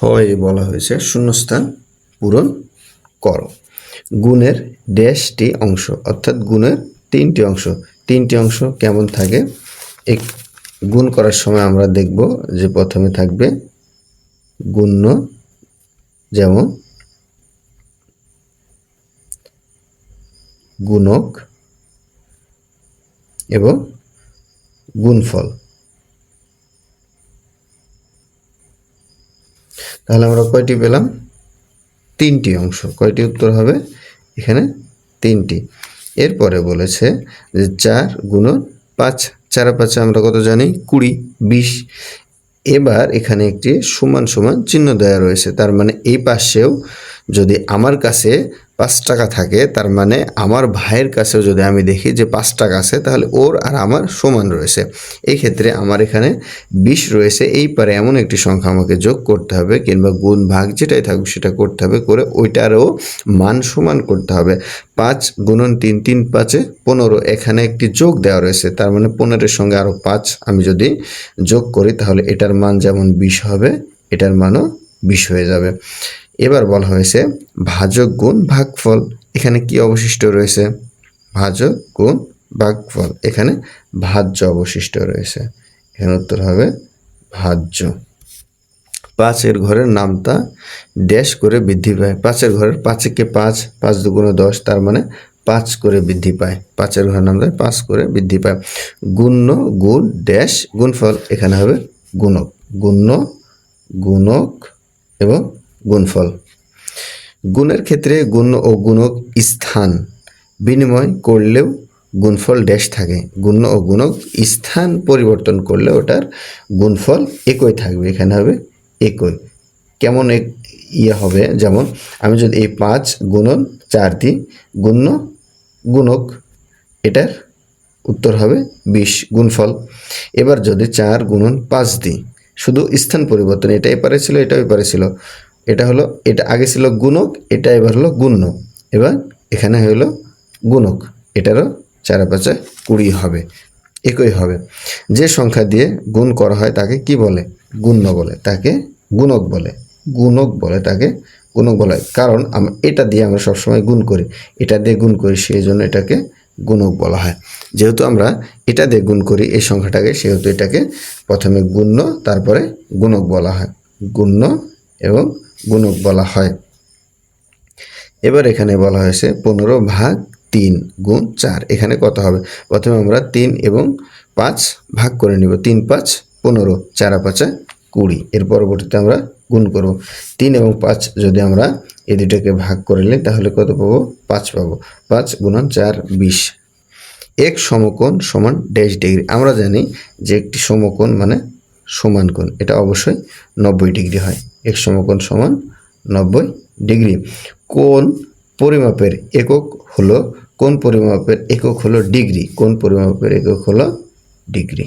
ছয় বলা হয়েছে, শূন্যস্থান পূরণ করো। গুণের ড্যাশটি অংশ, অর্থাৎ গুণের তিনটি অংশ। তিনটি অংশ কেমন থাকে? এক, গুণ করার সময় আমরা দেখব যে প্রথমে থাকবে গুণ্য, যেমন গুণক এবং গুণফল। তাহলে আমরা কয়টি পেলাম? তিনটি অংশ। কয়টি উত্তর হবে? এখানে তিনটি। এরপরে বলেছে যে চার গুণন পাঁচ। চার পাঁচ আমরা কত জানি? কুড়ি, বিশ। এবার এখানে একটি সমান সমান চিহ্ন দেওয়া রয়েছে। তার মানে এই পাশেও যদি আমার কাছে পাঁচ টাকা থাকে, তার মানে আমার ভাইয়ের কাছেও যদি আমি দেখি যে পাঁচ টাকা আছে, তাহলে ওর আর আমার সমান রয়েছে। এই ক্ষেত্রে আমার এখানে বিশ রয়েছে। এই পারে এমন একটি সংখ্যা আমাকে যোগ করতে হবে, কিংবা গুণ ভাগ যেটাই থাকুক সেটা করতে হবে, করে ওইটারও মান সমান করতে হবে। পাঁচ গুণন তিন তিন পাঁচে পনেরো, এখানে একটি যোগ দেওয়া রয়েছে। তার মানে পনেরোর সঙ্গে আরও পাঁচ আমি যদি যোগ করি, তাহলে এটার মান যেমন বিশ হবে, এটার মানও বিশ হয়ে যাবে। এবার বলা হয়েছে ভাজক গুণ ভাগফল। এখানে কি অবশিষ্ট রয়েছে? ভাজক গুণ ভাগফল। এখানে ভাজ্য অবশিষ্ট রয়েছে। এখানে উত্তর হবে ভাজ্য। পাঁচের ঘরের নামতা ড্যাশ করে বৃদ্ধি পায়। পাঁচের ঘরের পাঁচেকে পাঁচ পাঁচ দুগুণে দশ, তার মানে পাঁচ করে বৃদ্ধি পায়। পাঁচের ঘরের নামতা পাঁচ করে বৃদ্ধি পায়। গুণ্য গুণ ড্যাশ গুণফল। এখানে হবে গুণক। গুণ্য, গুণক এবং গুণফল। গুণের ক্ষেত্রে গুণ ও গুণক স্থান। বিনিময় করলেও গুণফল ড্যাশ থাকে। গুণ ও গুণক স্থান পরিবর্তন করলে ওটার গুণফল একই থাকবে। এখানে হবে একই। কেমন এক ইয়ে হবে? যেমন আমি যদি এই পাঁচ গুণন চার দিই গুণ্য গুণক, এটার উত্তর হবে বিশ গুণফল। এবার যদি চার গুণন পাঁচ দিই, শুধু স্থান পরিবর্তন, এটা এপারে ছিল এটা এপারে ছিল। এটা হলো, এটা আগে ছিল গুণক, এটা এবার হলো গুণ্য এবার এখানে হলো গুণক। এটারও চার পাঁচে কুড়ি হবে, একই হবে। যে সংখ্যা দিয়ে গুণ করা হয় তাকে কি বলে? গুণ্য বলে। তাকে গুণক বলে। গুণক বলে তাকে গুণক বলে কারণ আমরা এটা দিয়ে আমরা সবসময় গুণ করি। এটা দিয়ে গুণ করি, সেই জন্য এটাকে গুণক বলা হয়। যেহেতু আমরা এটা দিয়ে গুণ করি, এই সংখ্যাটাকে, সেহেতু এটাকে প্রথমে গুণ্য, তারপরে গুণক বলা হয়। গুণ্য এবং গুণক বলা হয়। এবার এখানে বলা হয়েছে পনেরো ভাগ তিন গুণ চার। এখানে কত হবে? প্রথমে আমরা তিন এবং পাঁচ ভাগ করে নিব। তিন, পাঁচ, পনেরো, চার, পাঁচা কুড়ি। এর পরবর্তীতে আমরা গুণ করব। তিন এবং পাঁচ যদি আমরা এই দুটাকে ভাগ করে নিই, তাহলে কত পাবো? পাঁচ পাবো। পাঁচ গুণন চার, বিশ। এক সমকোণ সমান ড্যাশ ডিগ্রি। আমরা জানি যে একটি সমকোণ মানে সমান কোণ। এটা অবশ্যই নব্বই ডিগ্রি হয়। এক সমকোণ সমান নব্বই ডিগ্রি। কোন পরিমাপের একক হলো, কোন পরিমাপের একক হলো ডিগ্রি, কোন পরিমাপের একক হলো ডিগ্রি?